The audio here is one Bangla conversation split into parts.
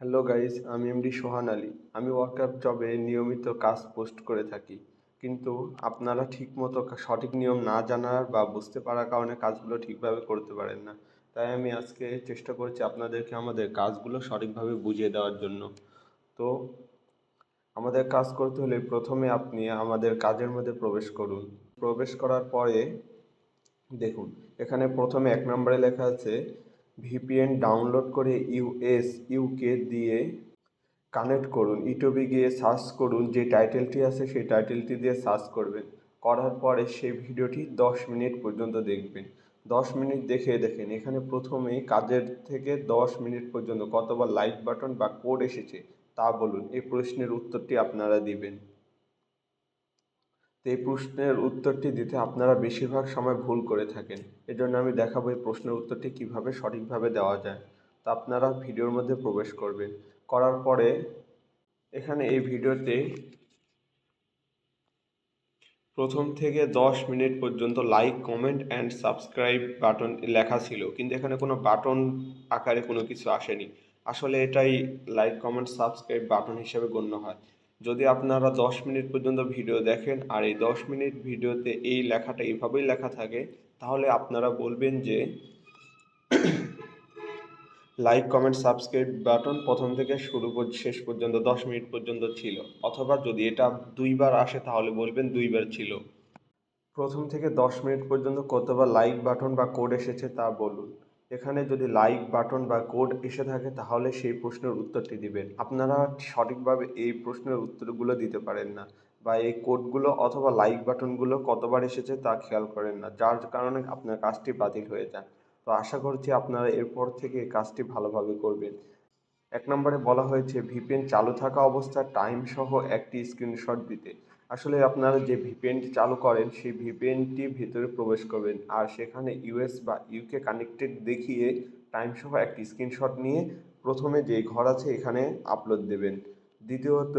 হ্যালো গাইস, আমি এমডি সোহান আলী। আমি ওয়ার্কআপ জবে নিয়মিত কাজ পোস্ট করে থাকি। কিন্তু আপনারা ঠিকমতো সঠিক নিয়ম না জানার বা বুঝতে পারার কারণে কাজগুলো ঠিকভাবে করতে পারেন না। তাই আমি আজকে চেষ্টা করছি আপনাদেরকে আমাদের কাজগুলো সঠিকভাবে বুঝিয়ে দেওয়ার জন্য। তো আমাদের কাজ করতে হলে প্রথমে আপনি আমাদের কাজের মধ্যে প্রবেশ করুন। প্রবেশ করার পরে দেখুন, এখানে প্রথমে এক নম্বরে লেখা আছে ভিপিএন ডাউনলোড করে ইউএস ইউকে দিয়ে কানেক্ট করুন। ইউটিউবে গিয়ে সার্চ করুন, যে টাইটেলটি আছে সেই টাইটেলটি দিয়ে সার্চ করবেন। করার পরে সেই ভিডিওটি দশ মিনিট পর্যন্ত দেখবেন। দশ মিনিট দেখে দেখেন, এখানে প্রথমেই কাজের থেকে দশ মিনিট পর্যন্ত কতবার লাইক বাটন বা কোড এসেছে তা বলুন। এই প্রশ্নের উত্তরটি আপনারা দিবেন। এই প্রশ্নের উত্তরটি দিতে আপনারা বেশিরভাগ সময় ভুল করে থাকেন। এজন্য আমি দেখাবো এই প্রশ্নের উত্তরটি কীভাবে সঠিকভাবে দেওয়া যায়, তা আপনারা ভিডিওর মধ্যে প্রবেশ করবেন। করার পরে এখানে এই ভিডিওতে প্রথম থেকে দশ মিনিট পর্যন্ত like comment and subscribe button লেখা ছিল, কিন্তু এখানে কোনো বাটন আকারে কোনো কিছু আসেনি। আসলে এটাই লাইক কমেন্ট সাবস্ক্রাইব বাটন হিসেবে গণ্য হয়। যদি আপনারা দশ মিনিট পর্যন্ত ভিডিও দেখেন আর এই দশ মিনিট ভিডিওতে এই লেখাটা এইভাবেই লেখা থাকে, তাহলে আপনারা বলবেন যে লাইক কমেন্ট সাবস্ক্রাইব বাটন প্রথম থেকে শুরু শেষ পর্যন্ত, দশ মিনিট পর্যন্ত ছিল। অথবা যদি এটা দুইবার আসে, তাহলে বলবেন দুইবার ছিল। প্রথম থেকে দশ মিনিট পর্যন্ত কতবার লাইক বাটন বা কোড এসেছে তা বলুন। এখানে যদি লাইক বাটন বা কোড এসে থাকে, তাহলে সেই প্রশ্নের উত্তরটি দিবেন। আপনারা সঠিকভাবে এই প্রশ্নের উত্তরগুলো দিতে পারেন না বা এই কোডগুলো অথবা লাইক বাটনগুলো কতবার এসেছে তা খেয়াল করেন না, যার কারণে আপনার কাজটি বাতিল হয়ে যায়। তো আশা করছি আপনারা এরপর থেকে কাজটি ভালোভাবে করবেন। এক নম্বরে বলা হয়েছে ভিপিএন চালু থাকা অবস্থায় টাইম সহ একটি স্ক্রিনশট দিতে। আসলে আপনারা যে ভিপিএনটি চালু করেন, সেই ভিপিএনটি ভিতরে প্রবেশ করবেন। আর সেখানে ইউএস বা ইউকে কানেক্টেড দেখিয়ে টাইম সহ একটি স্ক্রিনশট নিয়ে প্রথমে যে ঘর আছে এখানে আপলোড দেবেন। দ্বিতীয়ত,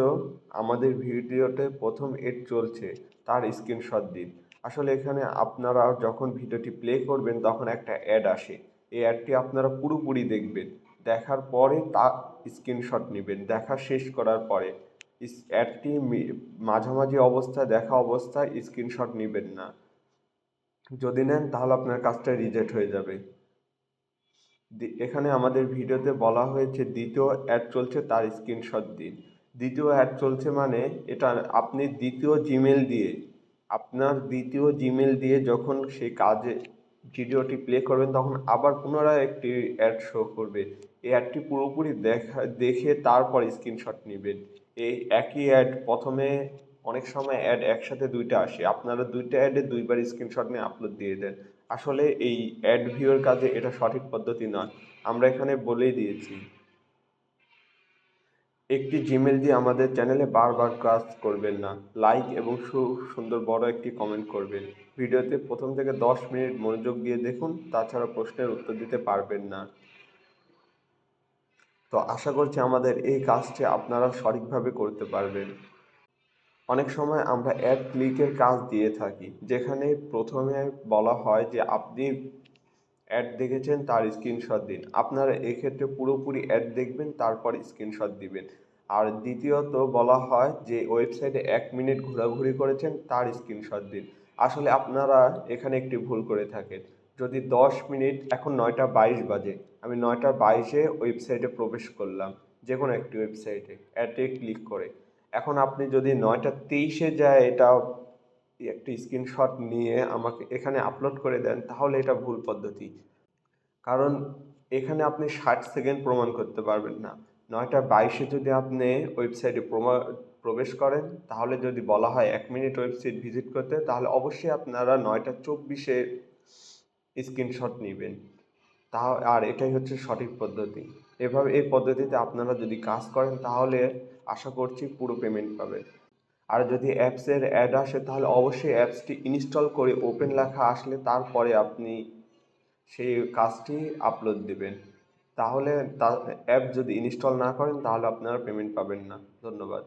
আমাদের ভিডিওতে প্রথম এড চলছে, তার স্ক্রিনশট দিন। আসলে এখানে আপনারা যখন ভিডিওটি প্লে করবেন, তখন একটা অ্যাড আসে। এই অ্যাডটি আপনারা পুরোপুরি দেখবেন। দেখার পরে তা স্ক্রিনশট নেবেন। দেখা শেষ করার পরে। অ্যাডটি মাঝামাঝি অবস্থায় দেখা অবস্থায় স্ক্রিনশট নেবেন না। যদি নেন, তাহলে আপনার কাজটা রিজেক্ট হয়ে যাবে। এখানে আমাদের ভিডিওতে বলা হয়েছে, দ্বিতীয় অ্যাড চলছে, তার স্ক্রিনশট দিন। দ্বিতীয় অ্যাড চলছে মানে এটা আপনি দ্বিতীয় জিমেল দিয়ে, আপনার দ্বিতীয় জিমেল দিয়ে যখন সেই কাজে, ভিডিওটি প্লে করবেন, তখন আবার পুনরায় একটি অ্যাড শো করবে। এই অ্যাডটি পুরোপুরি দেখা, দেখে তারপর স্ক্রিনশট নেবেন। এই একই অ্যাড প্রথমে অনেক সময় অ্যাড একসাথে দুইটা আসে। আপনারা দুইটা অ্যাডে দুইবার স্ক্রিনশট নিয়ে আপলোড দিয়ে দেন। আসলে এই অ্যাড ভিউর কাজে এটা সঠিক পদ্ধতি নয়। আমরা এখানে বলেই দিয়েছি। একটি জিমেল দিয়ে আমাদের চ্যানেলে বারবার কাজ করবেন না। লাইক এবং সুন্দর বড় একটি কমেন্ট করবেন। ভিডিওতে প্রথম থেকে দশ মিনিট মনোযোগ দিয়ে দেখুন, তাছাড়া প্রশ্নের উত্তর দিতে পারবেন না। তো আশা করছি আমাদের এই কাজটি আপনারা সঠিকভাবে করতে পারবেন। অনেক সময় আমরা অ্যাড ক্লিকের কাজ দিয়ে থাকি, যেখানে প্রথমে বলা হয় যে আপনি অ্যাড দেখেছেন, তার স্ক্রিনশট দিন। আপনারা এক্ষেত্রে পুরোপুরি অ্যাড দেখবেন, তারপর স্ক্রিনশট দিবেন। আর দ্বিতীয়ত বলা হয় যে ওয়েবসাইটে এক মিনিট ঘোরাঘুরি করেছেন, তার স্ক্রিনশট দিন। আসলে আপনারা এখানে একটি ভুল করে থাকেন। যদি দশ মিনিট, এখন নয়টা বাইশ বাজে। আমি নয়টা বাইশে ওয়েবসাইটে প্রবেশ করলাম যে কোনো একটি ওয়েবসাইটে, অ্যাডে ক্লিক করে। এখন আপনি যদি নয়টা তেইশে যায়, এটা একটি স্ক্রিনশট নিয়ে আমাকে এখানে আপলোড করে দেন, তাহলে এটা ভুল পদ্ধতি। কারণ এখানে আপনি ষাট সেকেন্ড প্রমাণ করতে পারবেন না। নয়টা বাইশে যদি আপনি ওয়েবসাইটে প্রবেশ করেন, তাহলে যদি বলা হয় এক মিনিট ওয়েবসাইট ভিজিট করতে, তাহলে অবশ্যই আপনারা নয়টা চব্বিশে স্ক্রিনশট নেবেন। তা আর এটাই হচ্ছে সঠিক পদ্ধতি। এভাবে, এই পদ্ধতিতে আপনারা যদি কাজ করেন, তাহলে আশা করছি পুরো পেমেন্ট পাবেন। আর যদি অ্যাপসের অ্যাড আসে, তাহলে অবশ্যই অ্যাপসটি ইনস্টল করে ওপেন লেখা আসলে তারপরে আপনি সেই কাজটি আপলোড দেবেন। তাহলে অ্যাপ যদি ইনস্টল না করেন, তাহলে আপনারা পেমেন্ট পাবেন না। ধন্যবাদ।